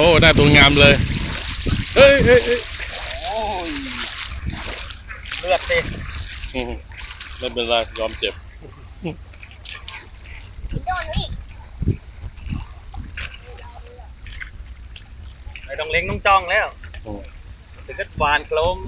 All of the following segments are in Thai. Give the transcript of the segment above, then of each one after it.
โอ้ได้ตัวงามเลยเอ้ยเอ้ยเอ้ยโอ้ยเลือดสิอืมไม่เป็นไรยอมเจ็บโดนอีกไม่ต้องเล็งต้องจ้องแล้วอืมถึงก็ฟานโคลม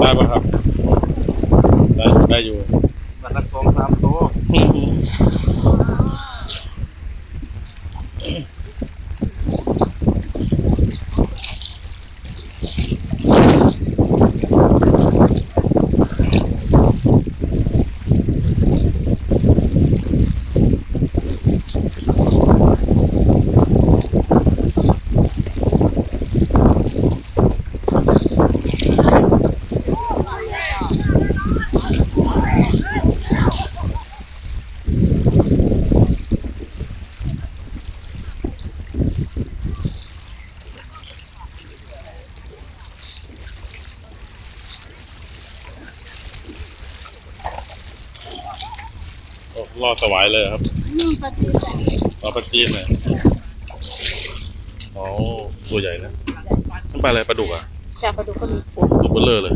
ได้ปะครับ ได้ได้อยู่มันละสองสามตัว รอดสวายเลยครับนี่ปลาจีนใหญ่รอปลาจีนเลยอ๋อตัวใหญ่นะมันไปอะไรปลาดุกอะแต่ปลาดุกก็มีปูตัวเบลเลอร์เลย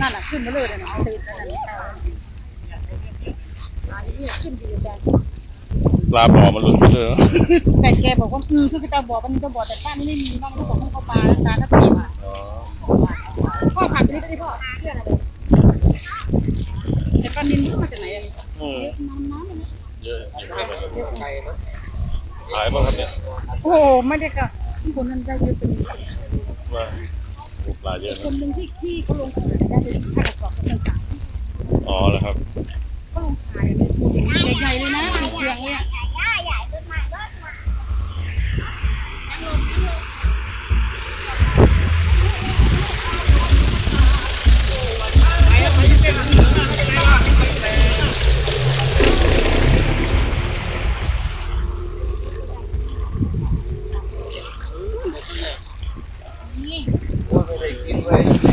นั่นแหละขึ้นมาเลยนะมันตื่นนั่นแหละอันนี้ขึ้นอยู่แต่ปลาบ่อมันหลุดไปเลยแต่แกบอกว่าอืมชื่อเจ้าบ่อมันมีเจ้าบ่อแต่ป้านี่ไม่มีน้องก็บอกให้เขาปลาตาถ้าปีมา อ๋อ พ่อผ่านไปนี่ได้พ่อเชื่ออะไรเลยแต่ปลานินก็มาจากไหนอะ อืม เยอะน้ำน้ำ มันนะเยอะเยอะเลยไก่เนาะขายบ้างครับเนี่ยโอ้โหไม่ได้ค่ะคนนั้นได้เยอะเป็นว่าปลาเยอะคนะนหนึ่งที่ที่เขาลงขายได้เป็นห้ากระสอบก็ต่างอ๋อแล้วครับเขาลงขายเลยใหญ่ๆเลยนะเป็นเครื่องเลย ไม่ได้กิ